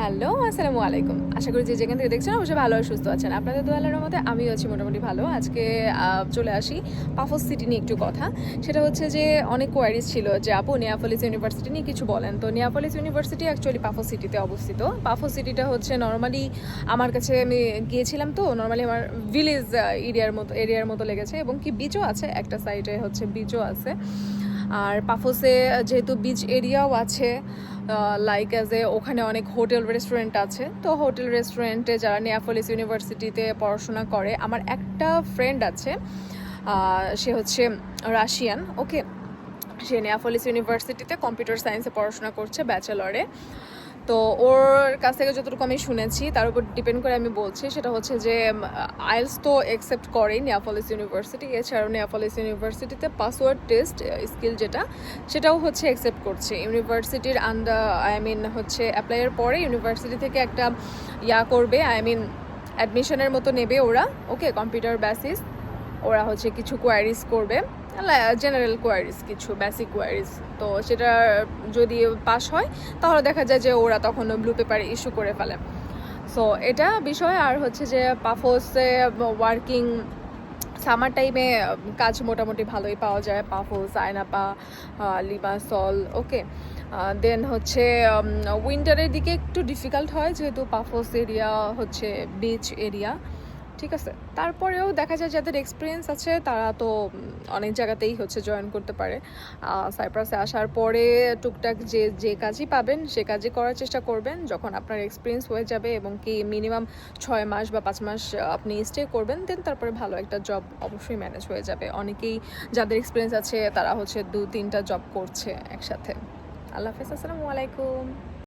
Hello, আসসালামু আলাইকুম। আশা করি যে যেখান থেকে দেখছেন অবশ্যই ভালো আর সুস্থ আছেন। আপনাদের দোয়ালের মধ্যে আমিও আছি মোটামুটি ভালো। আজকে চলে আসি পাফোস সিটি নিয়ে একটু কথা। সেটা হচ্ছে যে অনেক কোয়ারিজ ছিল যে, আপু, নিয়াপলিস ইউনিভার্সিটি নিয়ে কিছু বলেন। তো নিয়াপলিস ইউনিভার্সিটি অ্যাকচুয়ালি পাফোস সিটিতে অবস্থিত। পাফোস সিটিটা হচ্ছে নর্মালি আমার কাছে আমি গিয়েছিলাম তো নর্মালি আমার ভিলেজ এরিয়ার মতো এরিয়ার মতো লেগেছে এবং কি বিচও আছে, একটা সাইডে হচ্ছে বিচও আছে। আর পাফোসে যেহেতু বিচ এরিয়াও আছে লাইক অ্যাজ এ ওখানে অনেক হোটেল রেস্টুরেন্ট আছে। তো হোটেল রেস্টুরেন্টে যারা নিয়াফলিস ইউনিভার্সিটিতে পড়াশোনা করে, আমার একটা ফ্রেন্ড আছে সে হচ্ছে রাশিয়ান ওকে সে নেয়াফলিস ইউনিভার্সিটিতে কম্পিউটার সায়েন্সে পড়াশোনা করছে ব্যাচেলরে তো ওর কাছ থেকে যতটুকু আমি শুনেছি, তার উপর ডিপেন্ড করে আমি বলছি, সেটা হচ্ছে যে আইএলস তো অ্যাকসেপ্ট করেই নিয়াপলিস ইউনিভার্সিটি এছাড়াও নিয়াপলিস ইউনিভার্সিটিতে পাসওয়ার্ড টেস্ট স্কিল যেটা, সেটাও হচ্ছে অ্যাকসেপ্ট করছে। ইউনিভার্সিটির আন্ডার আই মিন হচ্ছে অ্যাপ্লাইয়ের পরে ইউনিভার্সিটি থেকে একটা ইয়া করবে আই মিন অ্যাডমিশনের মতো নেবে ওরা ওকে কম্পিউটার বেসিস ওরা হচ্ছে কিছু কোয়ারিজ করবে। জেনারেল কোয়ারিজ কিছু বেসিক কোয়ারিজ তো সেটা যদি পাস হয়, তাহলে দেখা যায় যে ওরা তখন ব্লু পেপার ইস্যু করে ফেলে। সো এটা বিষয়। আর হচ্ছে যে পাফোসে ওয়ার্কিং সামার টাইমে কাজ মোটামুটি ভালোই পাওয়া যায়। পাফোস, আয়নাপা লিমাসল ওকে দেন হচ্ছে উইন্টারের দিকে একটু ডিফিকাল্ট হয়, যেহেতু পাফোস এরিয়া হচ্ছে বিচ এরিয়া ঠিক আছে? তারপরেও দেখা যায় যাদের এক্সপিরিয়েন্স আছে, তারা তো অনেক জায়গাতেই হচ্ছে জয়েন করতে পারে। সাইপ্রাসে আসার পরে টুকটাক যে যে কাজই পাবেন, সে কাজই করার চেষ্টা করবেন। যখন আপনার এক্সপিরিয়েন্স হয়ে যাবে এবং কি মিনিমাম ছয় মাস বা পাঁচ মাস আপনি স্টে করবেন দেন তারপরে ভালো একটা জব অবশ্যই ম্যানেজ হয়ে যাবে। অনেকেই যাদের এক্সপিরিয়েন্স আছে, তারা হচ্ছে দু তিনটা জব করছে একসাথে। আল্লাহ হাফিজ, আসসালামু আলাইকুম।